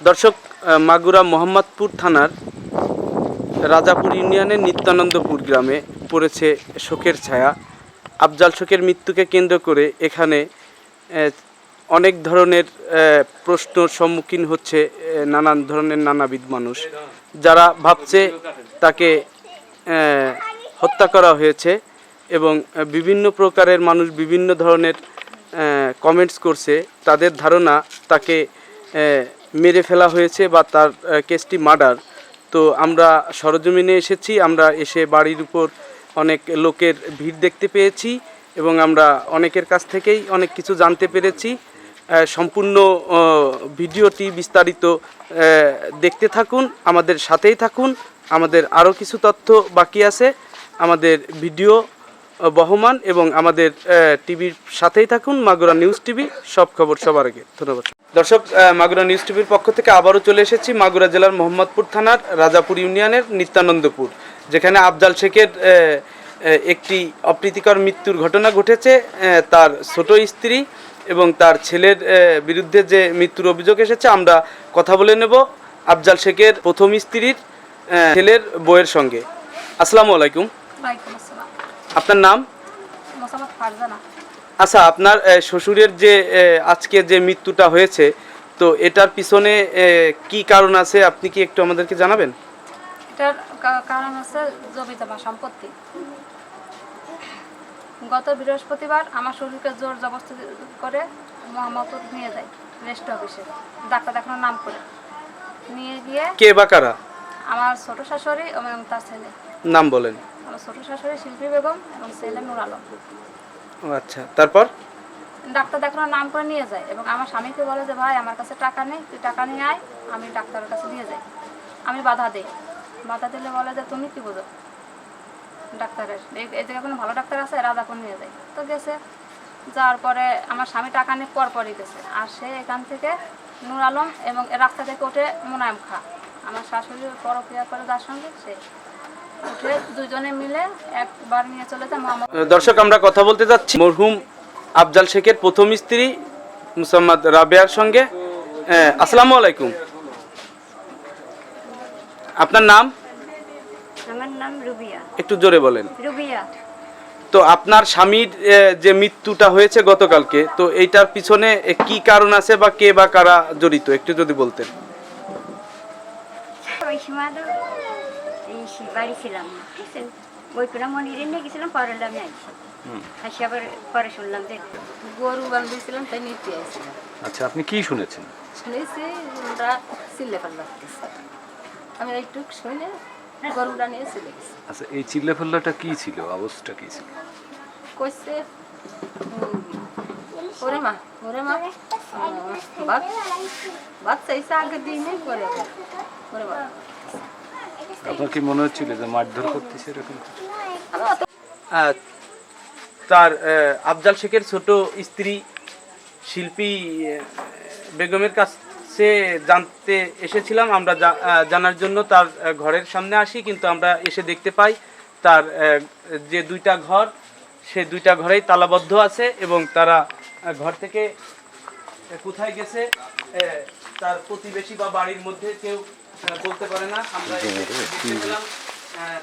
দর্শক মাগুরা মোহাম্মদপুর থানার রাজাপুর ইউনিয়নের নিত্যানন্দপুর গ্রামে পড়েছে শোকের ছায়া। আফজাল শোকের মৃত্যুকে কেন্দ্র করে এখানে অনেক ধরনের আহ, প্রশ্নর সম্মুখীন হচ্ছে নানান ধরনের নানাবিধ মানুষ। যারা ভাবছে তাকে হত্যা করা হয়েছে এবং বিভিন্ন প্রকারের মানুষ বিভিন্ন ধরনের কমেন্টস করছে তাদের ধারণা তাকে মেরে ফেলা হয়েছে বা তার কেসটি মার্ডার। তো আমরা সরজমিনে এসেছি, আমরা এসে বাড়ির উপর অনেক লোকের ভিড় দেখতে পেয়েছি এবং আমরা অনেকের কাছ থেকেই অনেক কিছু জানতে পেরেছি। সম্পূর্ণ ভিডিওটি বিস্তারিত দেখতে থাকুন, আমাদের সাথেই থাকুন। আমাদের আরও কিছু তথ্য বাকি আছে। আমাদের ভিডিও বহমান এবং আমাদের টিভির সাথেই থাকুন মাগুরা নিউজ টিভি সব খবর সবার আগে। ধন্যবাদ। দর্শক মাগুরা নিউজ টিভির পক্ষ থেকে আবারও চলে এসেছি মাগুরা জেলার মোহাম্মদপুর থানার রাজাপুর ইউনিয়নের নিত্যানন্দপুর যেখানে আফজাল শেখের একটি অপ্রীতিকর মৃত্যুর ঘটনা ঘটেছে। তার ছোট স্ত্রী এবং তার ছেলের বিরুদ্ধে যে মৃত্যুর অভিযোগ এসেছে আমরা কথা বলে নেব আফজাল শেখের প্রথম স্ত্রীর ছেলের বউয়ের সঙ্গে। আসসালামু আলাইকুম। আসসালাম। আপনার নাম? আচ্ছা আপনার শ্বশুরের যে আজকে যে মৃত্যুটা হয়েছে তো এটার পিছনে কি কারণ আছে? আপনি কি একটু আমাদেরকে জানাবেন? এটার কারণ জমি জমা সম্পত্তি। গত বৃহস্পতিবার আমার শরীরকে জোর জবরদস্তি করে মোহাম্মদপুর নিয়ে যায় রেস্ট অফিসে ডাক্তার দেখানোর নাম করে। নিয়ে গিয়ে কে বা কারা? আমার ছোট শাশুড়ি এবং তার ছেলে। নাম বলেন। আমার ছোট শাশুড়ি শিল্পী বেগম এবং ছেলে নুর আলম। ও আচ্ছা তারপর? ডাক্তার দেখানোর নাম করে নিয়ে যায় এবং আমার স্বামীকে বলে যে ভাই আমার কাছে টাকা নেই তুই টাকা নিয়ে আয় আমি ডাক্তারের কাছে নিয়ে যাই। আমি বাধা দিই। বাধা দিলে বলে যে তুমি কি বোঝো? ডাক্তারের। এই- জায়গায় কোনো ভালো ডাক্তার আছে? নিয়ে যায়। তো গেছে। যাওয়ার পরে আমার স্বামী টাকা নিয়ে পর পরই গেছে। আর সে এখান থেকে নূর আলম এবং রাস্তা থেকে উঠে মোনায়েম খা। আমার শাশুড়ি পরক্রিয়া করে যার সঙ্গে সে উঠে দুজনে মিলে একবার নিয়ে চলে যায় মোহাম্মদ দর্শক আমরা কথা বলতে যাচ্ছি। মরহুম আফজাল শেখের প্রথম স্ত্রী মুসাম্মদ রাবেয়ার সঙ্গে। আহ, আসসালামু আলাইকুম। আপনার নাম? আমার নাম রুবিয়া। একটু জোরে বলেন। রুবিয়া। তো আপনার স্বামীর যে মৃত্যুটা হয়েছে গতকালকে তো এইটার পিছনে কি কারণ আছে বা কে বা কারা জড়িত? একটু যদি বলতেন। বাড়ি ছিলাম। না বুঝছেন বইপুরা মনিরে নিয়ে গেছিলাম পরে হলো আমি আইসি আসি আবার পরে শুনলাম যে গরু বান্ধিয়েছিলাম তাই নিতে আসছিলাম আচ্ছা আপনি কি শুনেছেন? শুনেছি ওরা চিল্লে পাল্লা আমি একটু শুনে গরুটা নিয়ে চলে গেছি। আচ্ছা এই চিল্লা ফেল্লাটা কি ছিল? অবস্থা কি ছিল? কইছে ওরে মা ওরে মা ভাত চাইছে আগে দিনে করে ওরে মা আপনার কি মনে হচ্ছিল যে মারধর করতেছে এরকম তার আফজাল শেখের ছোট স্ত্রী শিল্পী বেগমের কাছে জানতে এসেছিলাম। আমরা জানার জন্য তার ঘরের সামনে আসি, কিন্তু আমরা এসে দেখতে পাই তার যে দুইটা ঘর, সে দুইটা ঘরেই তালাবদ্ধ আছে এবং তারা ঘর থেকে কোথায় গেছে তার প্রতিবেশী বা বাড়ির মধ্যে কেউ বলতে পারে না আমরা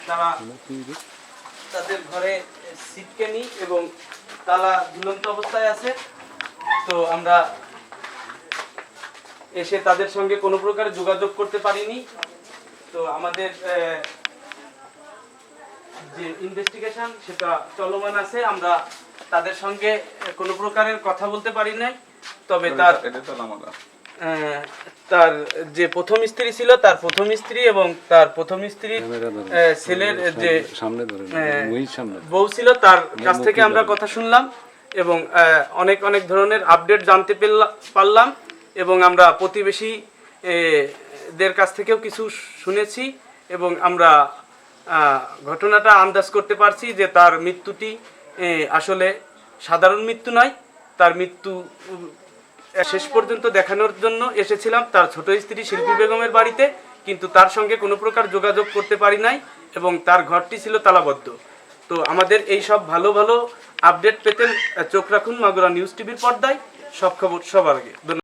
তারা তাদের ঘরে সিটকেনি এবং তালা ঝুলন্ত অবস্থায় আছে। তো আমরা এসে তাদের সঙ্গে কোনো প্রকার যোগাযোগ করতে পারিনি। তো আমাদের আহ, যে ইনভেস্টিগেশন সেটা চলমান আছে। আমরা তাদের সঙ্গে কোনো প্রকারের কথা বলতে পারি নাই। তবে তার আহ, তার যে প্রথম স্ত্রী ছিল তার প্রথম স্ত্রী এবং তার প্রথম স্ত্রীর আহ, ছেলের যে বউ ছিল তার কাছ থেকে আমরা কথা শুনলাম এবং অনেক অনেক ধরনের আপডেট জানতে পেরলা- পারলাম এবং আমরা প্রতিবেশী দের কাছ থেকেও কিছু শুনেছি এবং আমরা আহ, ঘটনাটা আন্দাজ করতে পারছি যে তার মৃত্যুটি আসলে সাধারণ মৃত্যু নয়। তার মৃত্যু শেষ পর্যন্ত দেখানোর জন্য এসেছিলাম তার ছোট স্ত্রী শিল্পী বেগমের বাড়িতে, কিন্তু তার সঙ্গে কোনো প্রকার যোগাযোগ করতে পারি নাই এবং তার ঘরটি ছিল তালাবদ্ধ। তো আমাদের এই সব ভালো ভালো আপডেট পেতেন চোখ রাখুন মাগুরা নিউজ টিভির পর্দায়। সব খবর সবার আগে।